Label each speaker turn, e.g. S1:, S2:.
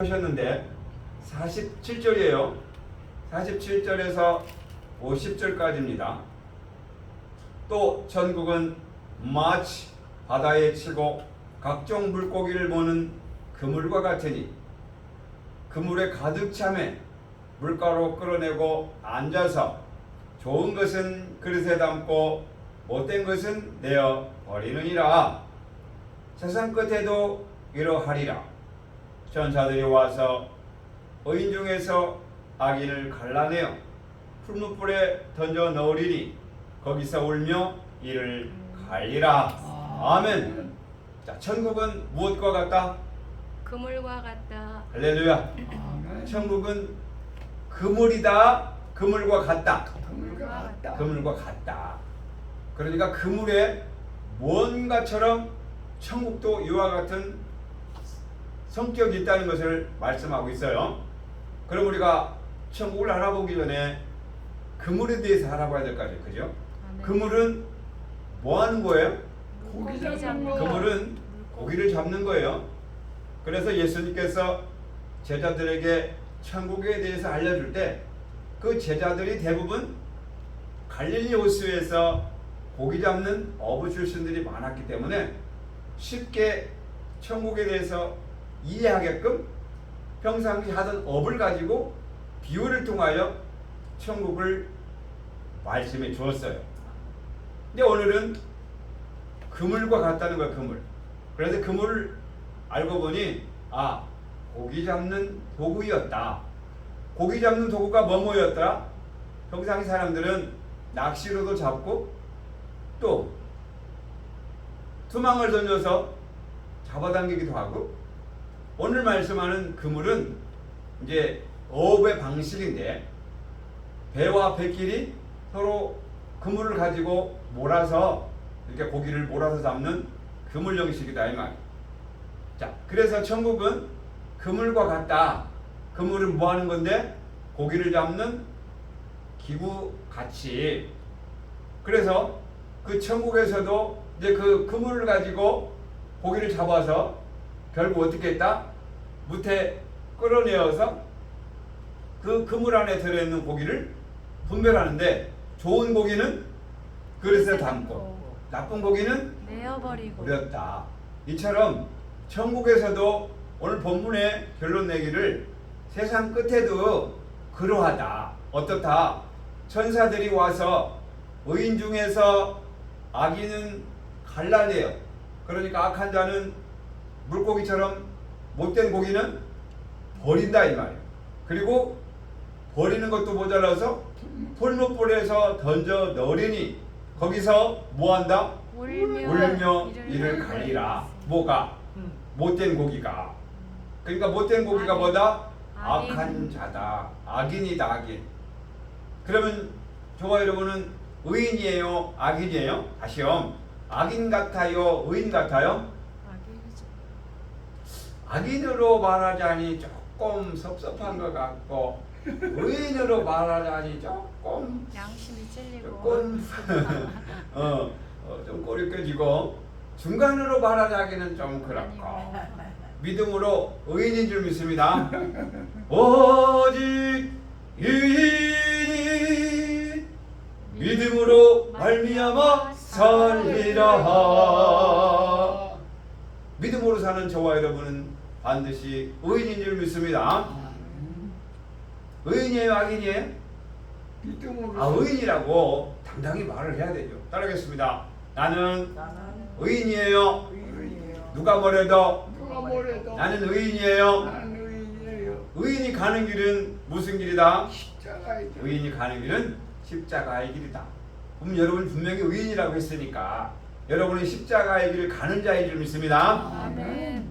S1: 하셨는데 47절이에요. 47절에서 50절까지입니다. 또 천국은 마치 바다에 치고 각종 물고기를 모는 그물과 같으니 그물에 가득 차매 물가로 끌어내고 앉아서 좋은 것은 그릇에 담고 못된 것은 내어 버리느니라 세상 끝에도 이러하리라 전사들이 와서 의인 중에서 악인을 갈라내어 풀무불에 던져 넣으리니 거기서 울며 이를 갈리라. 아멘. 자 천국은 무엇과 같다?
S2: 그물과 같다.
S1: 할렐루야. 천국은 그물이다. 그물과 같다.
S3: 그물과 같다.
S1: 그물과 같다. 그러니까 그물에 뭔가처럼 천국도 이와 같은 성격이 있다는 것을 말씀하고 있어요 그럼 우리가 천국을 알아보기 전에 그물에 대해서 알아봐야 될 거 아니에요 그죠?
S2: 아멘.
S1: 그물은 뭐 하는 거예요?
S3: 고기 잡는
S2: 잡는
S3: 거.
S2: 거.
S1: 그물은 고기를 잡는 거예요. 그래서 예수님께서 제자들에게 천국에 대해서 알려줄 때 그 제자들이 대부분 갈릴리 호수에서 고기 잡는 어부 출신들이 많았기 때문에 쉽게 천국에 대해서 이해하게끔 평상시 하던 업을 가지고 비유를 통하여 천국을 말씀해 주었어요. 근데 오늘은 그물과 같다는 거야 그물. 그래서 그물을 알고 보니 아 고기 잡는 도구였다. 고기 잡는 도구가 뭐뭐였더라? 평상시 사람들은 낚시로도 잡고 또 투망을 던져서 잡아당기기도 하고 오늘 말씀하는 그물은 이제 어업의 방식인데 배와 배끼리 서로 그물을 가지고 몰아서 이렇게 고기를 몰아서 잡는 그물 형식이다 이 말. 자, 그래서 천국은 그물과 같다. 그물은 뭐 하는 건데? 고기를 잡는 기구 같이. 그래서 그 천국에서도 이제 그 그물을 가지고 고기를 잡아서 결국 어떻게 했다? 무태 끌어내어서 그 그물 안에 들어있는 고기를 분별하는데 좋은 고기는 그릇에 담고 나쁜 고기는
S2: 내어버리고.
S1: 버렸다. 이처럼 천국에서도 오늘 본문의 결론 내기를 세상 끝에도 그러하다. 어떻다? 천사들이 와서 의인 중에서 악인은 갈라내요. 그러니까 악한 자는 물고기처럼 못된 고기는 버린다 이 말이에요. 그리고 버리는 것도 모자라서 풀무불에서 던져 넣으리니 거기서 뭐한다?
S2: 울며,
S1: 울며 이를 갈리라. 뭐가? 못된 고기가. 그러니까 못된 고기가
S2: 악인.
S1: 뭐다?
S2: 악인.
S1: 악한 자다. 악인이다, 악인. 그러면 저와 여러분은 의인이에요? 악인이에요? 다시요. 악인 같아요? 의인 같아요? 악인으로 말하자니 조금 섭섭한 것 같고 의인으로 말하자니 조금
S2: 양심이 찔리고.
S1: 조금 어, 어, 좀 꼬리 껴지고 중간으로 말하자기는 좀 그렇고. 믿음으로 의인인 줄 믿습니다. 오직 믿음으로 사는 저와 여러분은 반드시 의인인 줄 믿습니다. 의인이에요, 악인이에요?
S3: 믿음으로.
S1: 아 의인이라고 당당히 말을 해야 되죠. 따르겠습니다. 나는
S3: 나는
S1: 의인이에요.
S3: 의인이에요.
S1: 누가 뭐래도
S3: 누가 뭐래도
S1: 나는 의인이에요.
S3: 나는 의인이에요.
S1: 의인이 가는 길은 무슨 길이다?
S3: 십자가이다.
S1: 의인이 가는 길은 십자가의 길이다. 그럼 여러분 분명히 의인이라고 했으니까 여러분은 십자가의 길을 가는 자인 줄 믿습니다.
S2: 아멘.